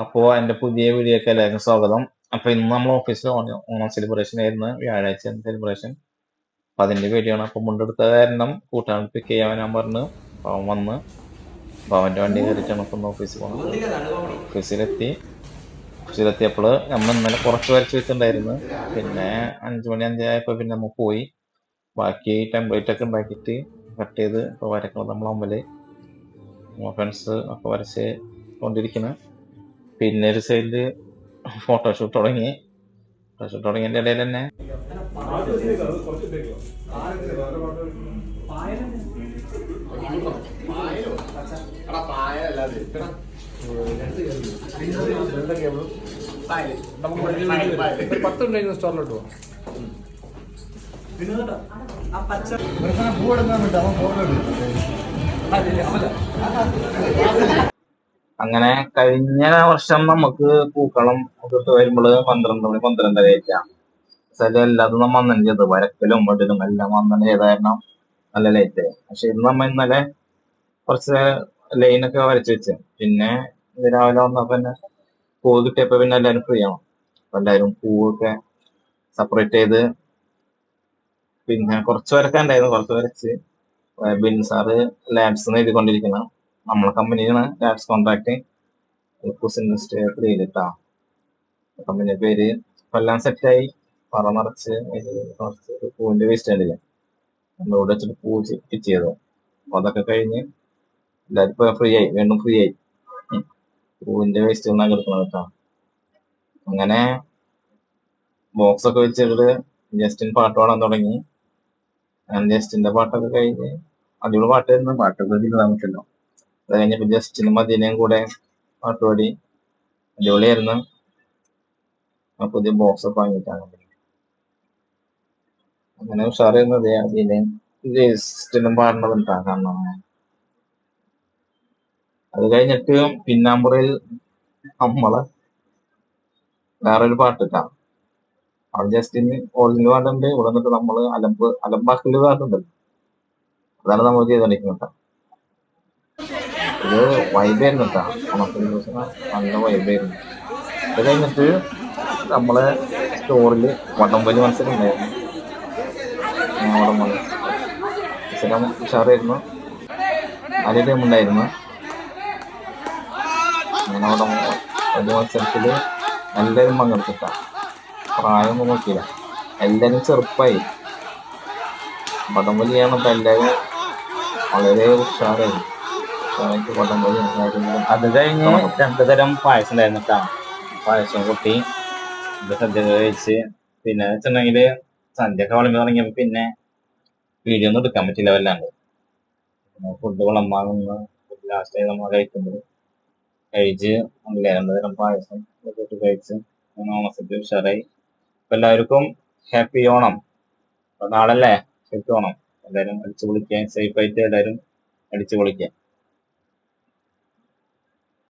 അപ്പോൾ എന്റെ പുതിയ വീഡിയോ വീഡിയോക്ക് എല്ലാവർക്കും സ്വാഗതം. അപ്പോൾ ഇന്ന് നമ്മൾ ഓഫീസിൽ ഓണം സെലിബ്രേഷൻ ആയിരുന്നു. വ്യാഴാഴ്ച സെലിബ്രേഷൻ അപ്പം അതിന്റെ വീഡിയോ ആണ്. അപ്പോൾ മുണ്ടെടുത്ത കാരണം കൂട്ടാണ് പിക്ക് ചെയ്യാൻ ഞാൻ പറഞ്ഞു. അപ്പോൾ അവൻ വന്ന്. അപ്പോൾ അവന്റെ വണ്ടി കയറിയിട്ടാണ് ഇപ്പം ഓഫീസിൽ പോകുന്നത് ഓഫീസിലെത്തി ഓഫീസിലെത്തിയപ്പോൾ നമ്മൾ ഇന്നലെ കുറച്ച് വരച്ച് വെച്ചിട്ടുണ്ടായിരുന്നു. പിന്നെ അഞ്ച് മണി അഞ്ചായപ്പോൾ പിന്നെ നമ്മൾ പോയി. ബാക്കി ടെംപ്ലേറ്റ് ഒക്കെ ഉണ്ടാക്കിയിട്ട് കട്ട് ചെയ്ത് ഇപ്പോൾ വരക്കണം നമ്മൾ അമ്പൽ ഫ്രണ്ട്സ് ഒക്കെ വരച്ച് കൊണ്ടിരിക്കുന്നു പിന്നെ ഒരു സൈഡിൽ ഫോട്ടോഷൂട്ട് തുടങ്ങി ഫോട്ടോഷൂട്ട് തുടങ്ങിയതിന്റെ ഇടയിൽ തന്നെ പത്തുണ്ടായിരുന്നു സ്റ്റോറിലോട്ട് പോവാം അങ്ങനെ കഴിഞ്ഞ വർഷം നമുക്ക് പൂക്കളം ഒക്കെ വരുമ്പോൾ പന്ത്രണ്ട് മണി പന്ത്രണ്ടര ആയിട്ടാ ചില എല്ലാതും നമ്മ അന്നെ ചെയ്ത് വരക്കലും വെടലും എല്ലാം അന്നെ ചെയ്ത കാരണം നല്ല ലേറ്റ് പക്ഷെ ഇന്ന് നമ്മ ഇന്നലെ കുറച്ച് ലൈനൊക്കെ വരച്ച് വെച്ച്. പിന്നെ രാവിലെ വന്നപ്പോ തന്നെ പൂ കിട്ടിയപ്പോ പിന്നെ എല്ലാരും ഫ്രീ ആണ് അപ്പൊ എല്ലാരും പൂവൊക്കെ സെപ്പറേറ്റ് ചെയ്ത് പിന്നെ കുറച്ച് വരക്കാണ്ടായിരുന്നു കുറച്ച് വരച്ച്. ബിൻ സാറ് ലാബ്സ് എഴുതിക്കൊണ്ടിരിക്കണം നമ്മളെ കമ്പനിയാണ് ലാബ്സ് കോൺട്രാക്ട് ഇൻഡസ്ട്രി ത്രീയിലിട്ടാ കമ്പനി പേര് എല്ലാം സെറ്റായി പറ നിറച്ച് കുറച്ച് ഒരു പൂവിന്റെ വേസ്റ്റ് ആയില്ല നമ്മളോട് വെച്ചിട്ട് പൂ ഫിറ്റ് ചെയ്തു അപ്പൊ അതൊക്കെ കഴിഞ്ഞ് എല്ലാവരും ഫ്രീ ആയി. വീണ്ടും ഫ്രീ ആയി. പൂവിന്റെ വേസ്റ്റ് ഒന്നാ കിടക്കണം കേട്ടോ. അങ്ങനെ ബോക്സ് ഒക്കെ വെച്ചിട്ട് ജസ്റ്റിൻ പാട്ട് പാടാൻ തുടങ്ങി. ജസ്റ്റിന്റെ പാട്ടൊക്കെ കഴിഞ്ഞ് അടിപൊളി പാട്ടായിരുന്നു പാട്ടൊക്കെ എഴുതാൻ പറ്റില്ലോ അത് കഴിഞ്ഞപ്പോ സിനിമ ദിനം കൂടെ പാട്ടുപാടി അടിപൊളിയായിരുന്നു. പുതിയ ബോക്സ് ഒക്കെ വാങ്ങിയിട്ടാണ്. അങ്ങനെ ഉഷാറായിരുന്നത് അതിന് ജസ്റ്റിനും പാടേണ്ടതുണ്ടാ കാരണം അത് കഴിഞ്ഞിട്ട് പിന്നാമ്പുറയിൽ നമ്മൾ വേറൊരു പാട്ടിട്ടാ അവിടെ ജസ്റ്റിന് ഒറിജിനൽ പാട്ടുണ്ട്. ഇവിടെ നിന്നിട്ട് നമ്മൾ അലമ്പ് അലമ്പാക്കൽ പാട്ടുണ്ടല്ലോ അതാണ് നമ്മൾ ചെയ്തോണ്ടിരിക്കുന്നത് ട്ടോ. ഇത് വൈബായിരുന്നു കേട്ടോ ഓണത്തിന് ദിവസം നല്ല വൈബായിരുന്നു അത് കഴിഞ്ഞിട്ട് നമ്മളെ സ്റ്റോറിൽ വടംവലി മത്സരം ഉണ്ടായിരുന്നു വടംവലി മത്സരം ഉഷാറായിരുന്നു. നാല് ടീം ഉണ്ടായിരുന്നു. അങ്ങനെ വടംവലി മത്സരത്തിൽ എല്ലാവരും പങ്കെടുത്തിട്ട. പ്രായമൊന്നും നോക്കിയില്ല. എല്ലാവരും ചെറുപ്പായി. വടംവലിയാണ് ഇപ്പൊ എല്ലാവരും വളരെ ഉഷാറായി. ഉഷാറായിട്ട് വടംവലി കാര്യങ്ങളും അത് കഴിഞ്ഞ് രണ്ടു തരം പായസം ഉണ്ടായിരുന്നു കേട്ടോ പായസം കുട്ടി സദ്യ കഴിച്ച് പിന്നെ വെച്ചിട്ടുണ്ടെങ്കിൽ സന്ധ്യ ഒക്കെ വളമ്പി തുടങ്ങിയപ്പോ പിന്നെ വീഡിയോ ഒന്നും എടുക്കാൻ പറ്റില്ല വല്ലാണ്ട്. ഫുഡ് വിളമ്പാന്ന് ലാസ്റ്റ് നമ്മൾ കഴിക്കുന്നത് കഴിച്ച് അല്ലേ രണ്ടു തരം പായസം ഇട്ട് കഴിച്ച് ഓണസദ്യ ഉഷാറായി. അപ്പൊ എല്ലാവർക്കും ഹാപ്പി ഓണം. നാളല്ലേ? ശരിക്കും ഓണം. എല്ലാവരും അടിച്ചു പൊളിക്കാൻ സേഫ് ആയിട്ട് എല്ലാവരും അടിച്ചു പൊളിക്കാൻ.